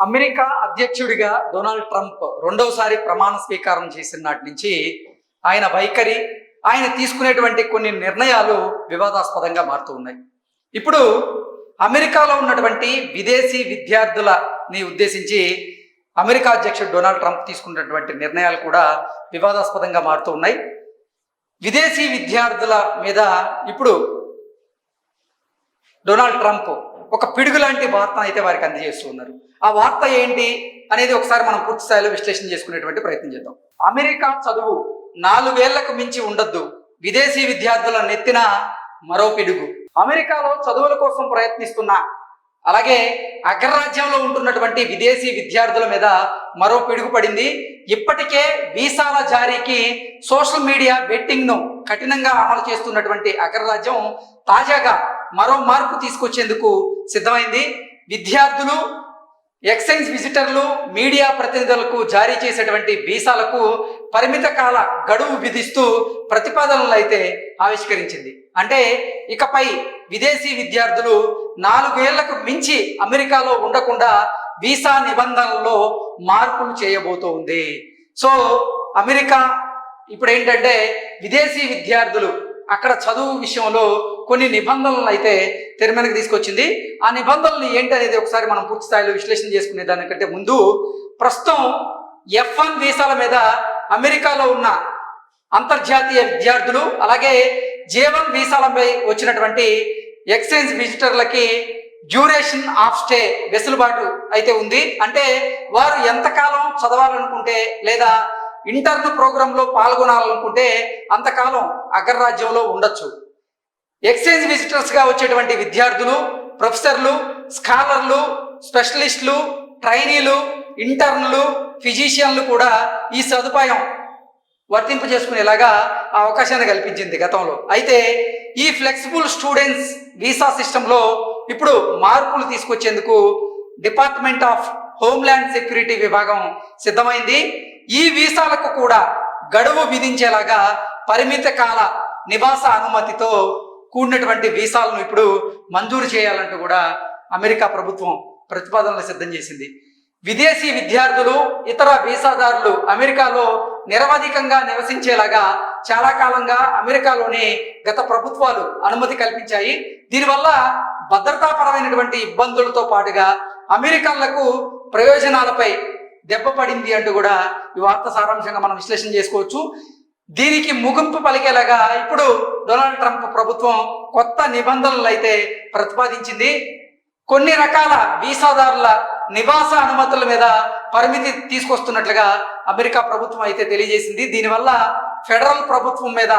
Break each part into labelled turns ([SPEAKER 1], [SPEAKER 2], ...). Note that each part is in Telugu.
[SPEAKER 1] అమెరికా అధ్యక్షుడిగా డొనాల్డ్ ట్రంప్ రెండవసారి ప్రమాణ స్వీకారం చేసిన నాటి నుంచి ఆయన వైఖరి ఆయన తీసుకునేటువంటి కొన్ని నిర్ణయాలు వివాదాస్పదంగా మారుతూ ఉన్నాయి. ఇప్పుడు అమెరికాలో ఉన్నటువంటి విదేశీ విద్యార్థులని ఉద్దేశించి అమెరికా అధ్యక్షుడు డొనాల్డ్ ట్రంప్ తీసుకున్నటువంటి నిర్ణయాలు కూడా వివాదాస్పదంగా మారుతూ ఉన్నాయి. విదేశీ విద్యార్థుల మీద ఇప్పుడు డొనాల్డ్ ట్రంప్ ఒక పిడుగు లాంటి వార్త అయితే వారికి అందజేస్తూ ఉన్నారు. ఆ వార్త ఏంటి అనేది ఒకసారి మనం పూర్తి స్థాయిలో విశ్లేషణ చేసుకునేటువంటి ప్రయత్నం చేద్దాం. అమెరికా చదువు నాలుగేళ్ళకు మించి ఉండొద్దు. విదేశీ విద్యార్థుల నెత్తిన మరో పిడుగు. అమెరికాలో చదువుల కోసం ప్రయత్నిస్తున్న అలాగే అగ్రరాజ్యంలో ఉంటున్నటువంటి విదేశీ విద్యార్థుల మీద మరో పిడుగు పడింది. ఇప్పటికే వీసాల జారీకి సోషల్ మీడియా బెట్టింగ్ను కఠినంగా అమలు చేస్తున్నటువంటి అగ్రరాజ్యం తాజాగా మరో మార్పు తీసుకొచ్చేందుకు సిద్ధమైంది. విద్యార్థులు ఎక్సైజ్ విజిటర్లు మీడియా ప్రతినిధులకు జారీ చేసేటువంటి వీసాలకు పరిమిత కాల గడువు విధిస్తూ ప్రతిపాదనలు అయితే ఆవిష్కరించింది. అంటే ఇకపై విదేశీ విద్యార్థులు నాలుగేళ్ళకు మించి అమెరికాలో ఉండకుండా వీసా నిబంధనల్లో మార్పులు చేయబోతోంది సో అమెరికా ఇప్పుడు ఏంటంటే విదేశీ విద్యార్థులు అక్కడ చదువు విషయంలో కొన్ని నిబంధనలు అయితే తెరమెనకు తీసుకొచ్చింది. ఆ నిబంధనలు ఏంటి అనేది ఒకసారి మనం పూర్తి స్థాయిలో విశ్లేషణ చేసుకునే దానికంటే ముందు ప్రస్తుతం ఎఫ్ వన్ వీసాల మీద అమెరికాలో ఉన్న అంతర్జాతీయ విద్యార్థులు అలాగే జేవన్ వీసాలపై వచ్చినటువంటి ఎక్స్చేంజ్ విజిటర్లకి డ్యూరేషన్ ఆఫ్ స్టే వెసులుబాటు అయితే ఉంది. అంటే వారు ఎంతకాలం చదవాలనుకుంటే లేదా ఇంటర్న్ ప్రోగ్రాంలో పాల్గొనాలనుకుంటే అంతకాలం అగ్రరాజ్యంలో ఉండొచ్చు. ఎక్స్చేంజ్ విజిటర్స్గా వచ్చేటువంటి విద్యార్థులు ప్రొఫెసర్లు స్కాలర్లు స్పెషలిస్టులు ట్రైనీలు ఇంటర్న్లు ఫిజిషియన్లు కూడా ఈ సదుపాయం వర్తింపు చేసుకునేలాగా ఆ అవకాశాన్ని కల్పించింది గతంలో. అయితే ఈ ఫ్లెక్సిబుల్ స్టూడెంట్స్ వీసా సిస్టంలో ఇప్పుడు మార్పులు తీసుకొచ్చేందుకు డిపార్ట్మెంట్ ఆఫ్ హోమ్ల్యాండ్ సెక్యూరిటీ విభాగం సిద్ధమైంది. ఈ వీసాలకు కూడా గడువు విధించేలాగా పరిమిత కాల నివాస అనుమతితో కూడినటువంటి వీసాలను ఇప్పుడు మంజూరు చేయాలంటూ కూడా అమెరికా ప్రభుత్వం ప్రతిపాదనలు సిద్ధం చేసింది. విదేశీ విద్యార్థులు ఇతర వీసాదారులు అమెరికాలో నిరవధికంగా నివసించేలాగా చాలా కాలంగా అమెరికాలోని గత ప్రభుత్వాలు అనుమతి కల్పించాయి. దీనివల్ల భద్రతాపరమైనటువంటి ఇబ్బందులతో పాటుగా అమెరికన్లకు ప్రయోజనాలపై దెబ్బ పడింది అంటూ కూడా ఈ వార్త సారాంశంగా మనం విశ్లేషణ చేసుకోవచ్చు. దీనికి ముగింపు పలికేలాగా ఇప్పుడు డొనాల్డ్ ట్రంప్ ప్రభుత్వం కొత్త నిబంధనలు అయితే ప్రతిపాదించింది. కొన్ని రకాల వీసాదారుల నివాస అనుమతుల మీద పరిమితి తీసుకొస్తున్నట్లుగా అమెరికా ప్రభుత్వం అయితే తెలియజేసింది. దీనివల్ల ఫెడరల్ ప్రభుత్వం మీద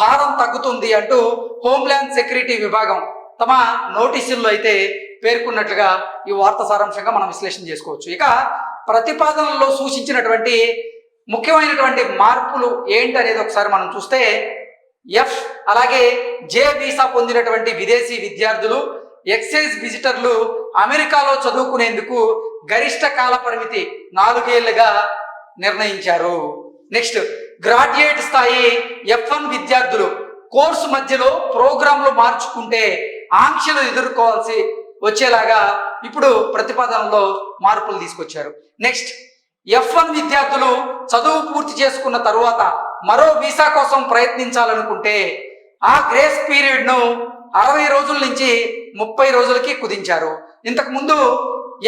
[SPEAKER 1] భారం తగ్గుతుంది అంటూ హోమ్ల్యాండ్ సెక్యూరిటీ విభాగం తమ నోటీసుల్లో అయితే పేర్కొన్నట్లుగా ఈ వార్త సారాంశంగా మనం విశ్లేషణ చేసుకోవచ్చు. ఇక ప్రతిపాదనలో సూచించినటువంటి ముఖ్యమైనటువంటి మార్పులు ఏంటి అనేది ఒకసారి మనం చూస్తే ఎఫ్ అలాగే జే వీసా పొందినటువంటి విదేశీ విద్యార్థులు ఎక్సైజ్ విజిటర్లు అమెరికాలో చదువుకునేందుకు గరిష్ట కాల పరిమితి నాలుగేళ్ళుగా నిర్ణయించారు. నెక్స్ట్ గ్రాడ్యుయేట్ స్థాయి ఎఫ్ వన్ విద్యార్థులు కోర్సు మధ్యలో ప్రోగ్రాంలు మార్చుకుంటే ఆంక్షలు ఎదుర్కోవాల్సి వచ్చేలాగా ఇప్పుడు ప్రతిపాదనలో మార్పులు తీసుకొచ్చారు. నెక్స్ట్ ఎఫ్ వన్ విద్యార్థులు చదువు పూర్తి చేసుకున్న తరువాత మరో వీసా కోసం ప్రయత్నించాలనుకుంటే ఆ గ్రేస్ పీరియడ్ను అరవై రోజుల నుంచి ముప్పై రోజులకి కుదించారు. ఇంతకుముందు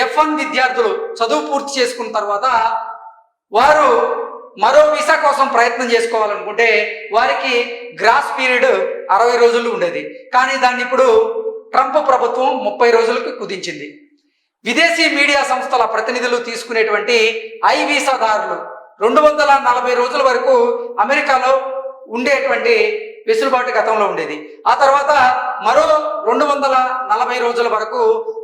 [SPEAKER 1] ఎఫ్ వన్ విద్యార్థులు చదువు పూర్తి చేసుకున్న తర్వాత వారు మరో వీసా కోసం ప్రయత్నం చేసుకోవాలనుకుంటే వారికి గ్రాస్ పీరియడ్ అరవై రోజులు ఉండేది. కానీ దాన్ని ఇప్పుడు ట్రంప్ ప్రభుత్వం ముప్పై రోజులకు కుదించింది. విదేశీ మీడియా సంస్థల ప్రతినిధులు తీసుకునేటువంటి ఐ వీసాదారులు రెండు వందల నలభై రోజుల వరకు అమెరికాలో ఉండేటువంటి వెసులుబాటు గతంలో ఉండేది. ఆ తర్వాత మరో రెండు వందల నలభై రోజుల వరకు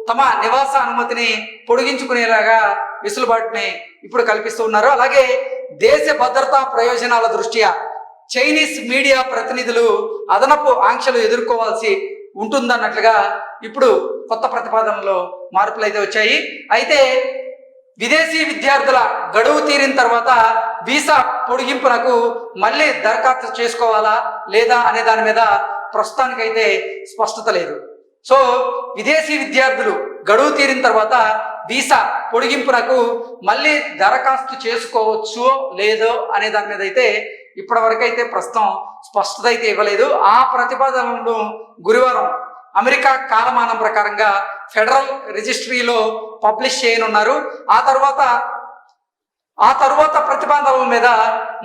[SPEAKER 1] తమ నివాస అనుమతిని పొడిగించుకునేలాగా వెసులుబాటుని ఇప్పుడు కల్పిస్తూ ఉన్నారు. అలాగే దేశ భద్రతా ప్రయోజనాల దృష్ట్యా చైనీస్ మీడియా ప్రతినిధులు అదనపు ఆంక్షలు ఎదుర్కోవాల్సి ఉంటుందన్నట్లుగా ఇప్పుడు కొత్త ప్రతిపాదనలో మార్పులు అయితే వచ్చాయి. అయితే విదేశీ విద్యార్థుల గడువు తీరిన తర్వాత వీసా పొడిగింపునకు మళ్ళీ దరఖాస్తు చేసుకోవాలా లేదా అనే దాని మీద ప్రస్తుతానికైతే స్పష్టత లేదు. సో విదేశీ విద్యార్థులు గడువు తీరిన తర్వాత వీసా పొడిగింపునకు మళ్ళీ దరఖాస్తు చేసుకోవచ్చు లేదో అనే దాని మీద అయితే ఇప్పటి అయితే ప్రస్తుతం స్పష్టత అయితే ఇవ్వలేదు. ఆ ప్రతిపాదనలను గురువారం అమెరికా కాలమానం ప్రకారంగా ఫెడరల్ రిజిస్ట్రీలో పబ్లిష్ చేయనున్నారు. ఆ తర్వాత ఆ తరువాత ప్రతిపాదనల మీద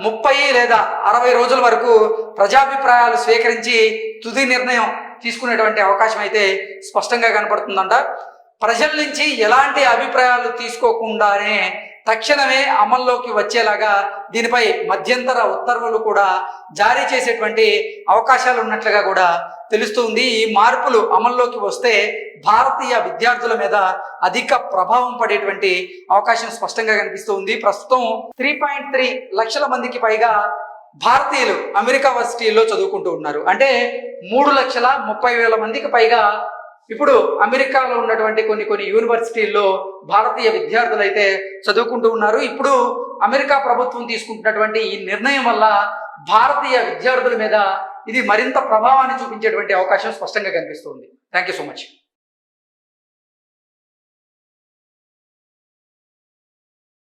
[SPEAKER 1] ముప్పై లేదా అరవై రోజుల వరకు ప్రజాభిప్రాయాలు స్వీకరించి తుది నిర్ణయం తీసుకునేటువంటి అవకాశం అయితే స్పష్టంగా కనపడుతుందంట. ప్రజల నుంచి ఎలాంటి అభిప్రాయాలు తీసుకోకుండానే తక్షణమే అమల్లోకి వచ్చేలాగా దీనిపై మధ్యంతర ఉత్తర్వులు కూడా జారీ చేసేటువంటి అవకాశాలు ఉన్నట్లుగా కూడా తెలుస్తుంది ఈ మార్పులు అమల్లోకి వస్తే భారతీయ విద్యార్థుల మీద అధిక ప్రభావం పడేటువంటి అవకాశం స్పష్టంగా కనిపిస్తుంది ప్రస్తుతం త్రీ పాయింట్ త్రీ లక్షల మందికి పైగా భారతీయులు అమెరికా వర్సిటీల్లో చదువుకుంటూ ఉన్నారు. అంటే మూడు లక్షల ముప్పై వేల మందికి పైగా ఇప్పుడు అమెరికాలో ఉన్నటువంటి కొన్ని కొన్ని యూనివర్సిటీల్లో భారతీయ విద్యార్థులు అయితే చదువుకుంటూ ఉన్నారు. ఇప్పుడు అమెరికా ప్రభుత్వం తీసుకుంటున్నటువంటి ఈ నిర్ణయం వల్ల భారతీయ విద్యార్థుల మీద ఇది మరింత ప్రభావాన్ని చూపించేటువంటి అవకాశం స్పష్టంగా కనిపిస్తుంది. Thank you so much